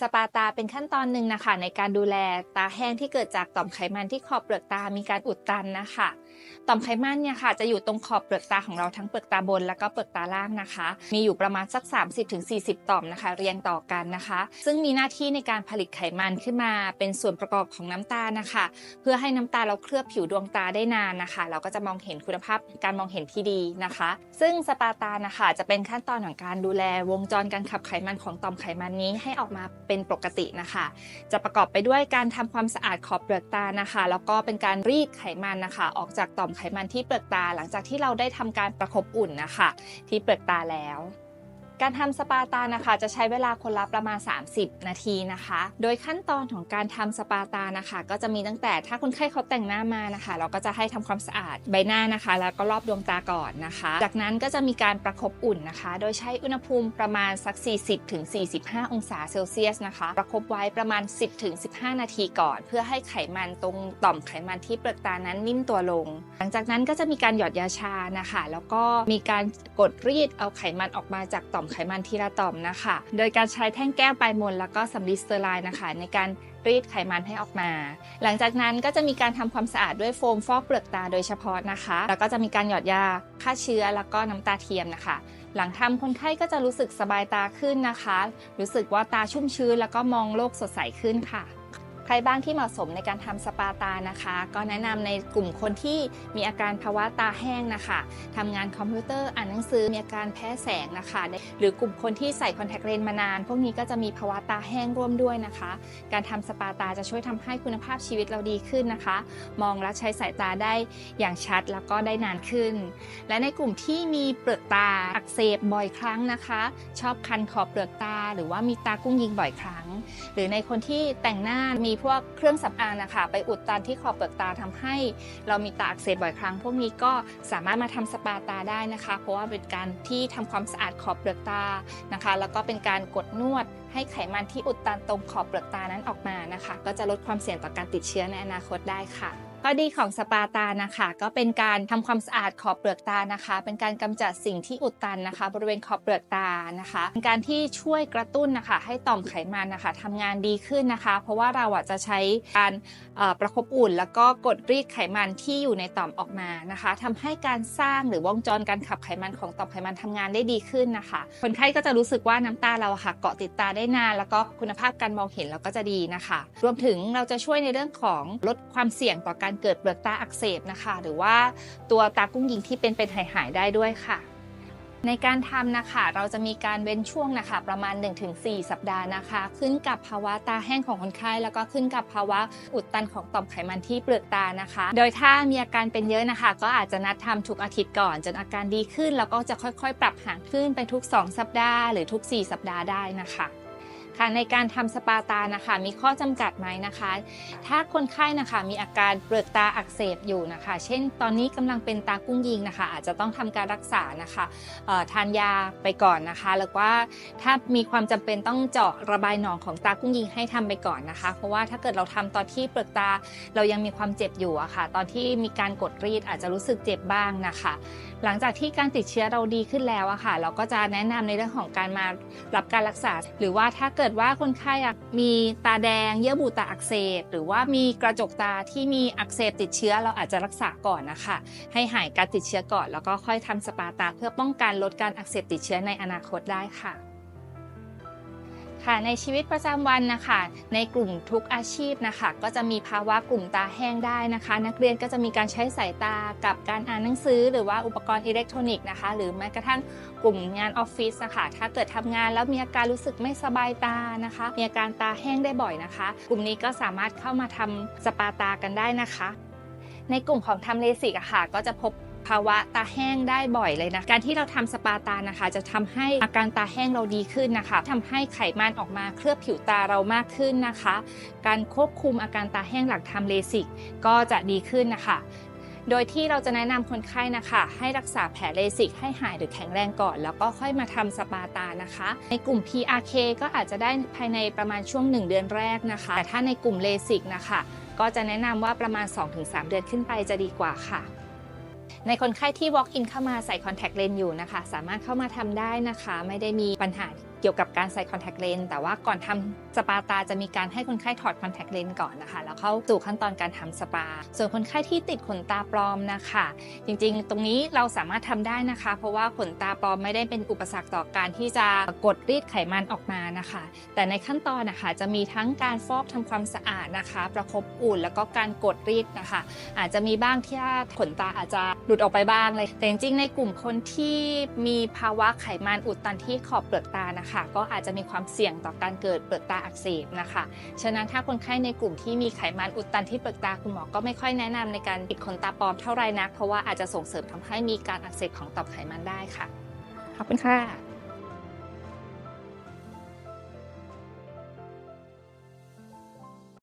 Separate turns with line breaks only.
สปาตาเป็นขั้นตอนหนึ่งนะคะในการดูแลตาแห้งที่เกิดจากต่อมไขมันที่ขอบเปลือกตามีการอุดตันนะคะต่อมไขมันเนี่ยค่ะจะอยู่ตรงขอบเปลือกตาของเราทั้งเปลือกตาบน แล้วก็เปลือกตาล่างนะคะ มีอยู่ประมาณสัก 30-40 ต่อมนะคะ เรียงต่อกันนะคะ ซึ่งมีหน้าที่ในการผลิตไขมันขึ้นมา เป็นส่วนประกอบของน้ำตาลนะคะ เพื่อให้น้ำตาเราเคลือบผิวดวงตาได้นานนะคะ เราก็จะมองเห็นคุณภาพการมองเห็นที่ดีนะคะ ซึ่งสปาตานะคะจะเป็นขั้นตอนของการดูแลวงจรการขับไขมันของต่อมไขมันนี้ให้ออกมาเป็นปกตินะคะ จะประกอบไปด้วยการทำความสะอาดขอบเปลือกตานะคะ แล้วก็เป็นการรีดไขมันนะคะ ออกจากจากต่อมไขมันที่เปลือกตา หลังจากที่เราได้ทำการประคบอุ่นนะคะ ที่เปลือกตาแล้ว การทำสปาตานะคะ จะใช้เวลาคนละประมาณ 30 นาทีนะคะ โดยขั้นตอนของการทำสปาตานะคะ ก็จะมีตั้งแต่ถ้าคนไข้เขาแต่งหน้ามานะคะ เราก็จะให้ทำความสะอาดใบหน้านะคะ แล้วก็รอบดวงตาก่อนนะคะ จากนั้นก็จะมีการประคบอุ่นนะคะ โดยใช้อุณหภูมิประมาณสัก 40-45 องศาเซลเซียสนะคะ ประคบไว้ประมาณ 10-15 นาทีก่อน เพื่อให้ไขมันตรงต่อมไขมันที่เปลือกตานั้นนิ่มตัวลง หลังจากนั้นก็จะมีการหยอดยาชานะคะ แล้วก็มีการกดรีดเอาไขมันออกมาจากต่อมไขมันทีละต่อมนะคะ โดยการใช้แท่งแก้วปลายมนแล้วก็สำลีสเตอร์ไลน์นะคะ ในการรีดไขมันให้ออกมา หลังจากนั้นก็จะมีการทำความสะอาดด้วยโฟมฟอกเปลือกตาโดยเฉพาะนะคะ แล้วก็จะมีการหยอดยาฆ่าเชื้อแล้วก็น้ำตาเทียมนะคะ หลังทำคนไข้ก็จะรู้สึกสบายตาขึ้นนะคะ รู้สึกว่าตาชุ่มชื้นแล้วก็มองโลกสดใสขึ้นค่ะ ครบ้างที่เหมาะสมในการทำสปาตานะคะ ก็แนะนำในกลุ่มคนที่มีอาการภาวะตาแห้งนะคะทำงานคอมพิวเตอร์อ่านหนังสือมีอาการแพ้แสงนะคะ หรือกลุ่มคนที่ใส่คอนแทคเลนส์มานาน พวกนี้ก็จะมีภาวะตาแห้งร่วมด้วยนะคะ การทำสปาตาจะช่วยทำให้คุณภาพชีวิตเราดีขึ้นนะคะ มองและใช้สายตาได้อย่างชัดแล้วก็ได้นานขึ้น และในกลุ่มที่มีเปลือกตาอักเสบบ่อยครั้งนะคะ ชอบคันขอบเปลือกตา หรือว่ามีตากุ้งยิงบ่อยครั้ง หรือในคนที่แต่งหน้ามีพวกเครื่องสำอางนะคะไปอุดตันที่ขอบเปลือกตาทำให้ เรามีตาอักเสบบ่อยครั้ง พวกนี้ก็สามารถมาทำสปาตาได้นะคะ เพราะว่าเป็นการที่ทำความสะอาดขอบเปลือกตานะคะ แล้วก็เป็นการกดนวดให้ไขมันที่อุดตันตรงขอบเปลือกตานั้นออกมานะคะ ก็จะลดความเสี่ยงต่อการติดเชื้อในอนาคตได้ค่ะ ข้อดีของสปาตานะคะก็เป็นการทำความสะอาดขอบเปลือกตานะคะ เป็นการกำจัดสิ่งที่อุดตันนะคะ บริเวณขอบเปลือกตานะคะเป็นการที่ช่วยกระตุ้นนะคะ ให้ต่อมไขมันนะคะทำงานดีขึ้นนะคะ เพราะว่าเราอะจะใช้การประคบอุ่น แล้วก็กดรีดไขมันที่อยู่ในต่อมออกมานะคะทำให้การสร้างหรือวงจรการขับไขมันของต่อมไขมันทำงานได้ดีขึ้นนะคะ คนไข้ก็จะรู้สึกว่าน้ำตาเราค่ะ เกาะติดตาได้นาน แล้วก็คุณภาพการมองเห็นเราก็จะดีนะคะ รวมถึงเราจะช่วยในเรื่องของลดความเสี่ยงต่อการเกิดเปลือกตาอักเสบนะคะ หรือว่าตัวตากุ้งยิงที่เป็นเป็นหายหายได้ด้วยค่ะ ในการทำนะคะ เราจะมีการเว้นช่วงนะคะ ประมาณ 1-4 สัปดาห์นะคะ ขึ้นกับภาวะตาแห้งของคนไข้ แล้วก็ขึ้นกับภาวะอุดตันของต่อมไขมันที่เปลือกตานะคะ โดยถ้ามีอาการเป็นเยอะนะคะ ก็อาจจะนัดทำทุกอาทิตย์ก่อน จนอาการดีขึ้น แล้วก็จะค่อยๆ ปรับห่างขึ้นไปทุก 2 สัปดาห์ หรือทุก 4 สัปดาห์ได้นะคะ ค่ะในการทำสปาตานะคะมีข้อจำกัดไหมนะคะ ถ้าคนไข้นะคะมีอาการเปลือกตาอักเสบอยู่นะคะ เช่น ตอนนี้กำลังเป็นตากุ้งยิงนะคะ อาจจะต้องทำการรักษานะคะทานยาไปก่อนนะคะ แล้วว่าถ้ามีความจำเป็นต้องเจาะระบายหนองของตากุ้งยิงให้ทำไปก่อนนะคะ เพราะว่าถ้าเกิดเราทำตอนที่เปลือกตาเรายังมีความเจ็บอยู่อะค่ะ ตอนที่มีการกดรีดอาจจะรู้สึกเจ็บบ้างนะคะ หลังจากที่การติดเชื้อเราดีขึ้นแล้วอะค่ะ เราก็จะแนะนำในเรื่องของการมารับการรักษา หรือว่าถ้าเเกิดว่าคนไข้อะมีตาแดง เยื่อบุตาอักเสบ หรือว่ามีกระจกตาที่มีอักเสบติดเชื้อเราอาจจะรักษาก่อนนะคะ ให้หายการติดเชื้อก่อน แล้วก็ค่อยทำสปาตาเพื่อป้องกันลดการอักเสบติดเชื้อในอนาคตได้ค่ะ ค่ะในชีวิตประจำวันนะคะในกลุ่มทุกอาชีพนะคะ ก็จะมีภาวะกลุ่มตาแห้งได้นะคะ นักเรียนก็จะมีการใช้สายตากับการอ่านหนังสือ หรือว่าอุปกรณ์อิเล็กทรอนิกส์นะคะ หรือแม้กระทั่งกลุ่มงานออฟฟิศนะคะถ้าเกิดทำงานแล้วมีอาการรู้สึกไม่สบายตานะคะ มีอาการตาแห้งได้บ่อยนะคะ กลุ่มนี้ก็สามารถเข้ามาทำสปาตากันได้นะคะ ในกลุ่มของทำเลสิกอะค่ะก็จะพบ ภาวะตาแห้งได้บ่อยเลยนะ การที่เราทำสปาตานะคะ จะทำให้อาการตาแห้งเราดีขึ้นนะคะทำให้ไขมันออกมาเคลือบผิวตาเรามากขึ้นนะคะ การควบคุมอาการตาแห้งหลังทำเลสิกก็จะดีขึ้นนะคะโดยที่เราจะแนะนำคนไข้นะคะ ให้รักษาแผลเลสิกให้หายหรือแข็งแรงก่อน แล้วก็ค่อยมาทำสปาตานะคะ ในกลุ่ม PRK ก็อาจจะได้ภายในประมาณช่วง 1 เดือนแรกนะคะ แต่ถ้าในกลุ่มเลสิกนะคะ ก็จะแนะนำว่าประมาณ 2-3 เดือนขึ้นไปจะดีกว่าค่ะ ในคนไข้ที่ walk in เข้ามาใส่ contact lens อยู่นะคะ สามารถเข้ามาทำได้นะคะ ไม่ได้มีปัญหา เกี่ยวกับการใส่คอนแทคเลนส์แต่ว่าก่อนทำสปาตาจะมีการให้คนไข้ถอดคอนแทคเลนส์ก่อนนะคะ แล้วเข้าสู่ขั้นตอนการทำสปา ส่วนคนไข้ที่ติดขนตาปลอมนะคะ จริงๆ ตรงนี้เราสามารถทำได้นะคะ เพราะว่าขนตาปลอมไม่ได้เป็นอุปสรรคต่อการที่จะกดรีดไขมันออกมานะคะ แต่ในขั้นตอนนะคะจะมีทั้งการฟอกทำความสะอาดนะคะ ประคบอุ่นแล้วก็การกดรีดนะคะ อาจจะมีบ้างที่ขนตาอาจจะหลุดออกไปบ้างเลยแต่จริงๆในกลุ่มคนที่มีภาวะไขมันอุดตันที่ขอบเปลือกตานะคะก็อาจจะมีความเสี่ยงต่อการเกิดเปลือกตาอักเสบนะคะ ฉะนั้นถ้าคนไข้ในกลุ่มที่มีไขมันอุดตันที่เปลือกตาคุณหมอก็ไม่ค่อยแนะนำในการปิดขนตาปลอมเท่าไรนัก เพราะว่าอาจจะส่งเสริมทำให้มีการอักเสบของต่อมไขมันได้ค่ะ ขอบคุณค่ะ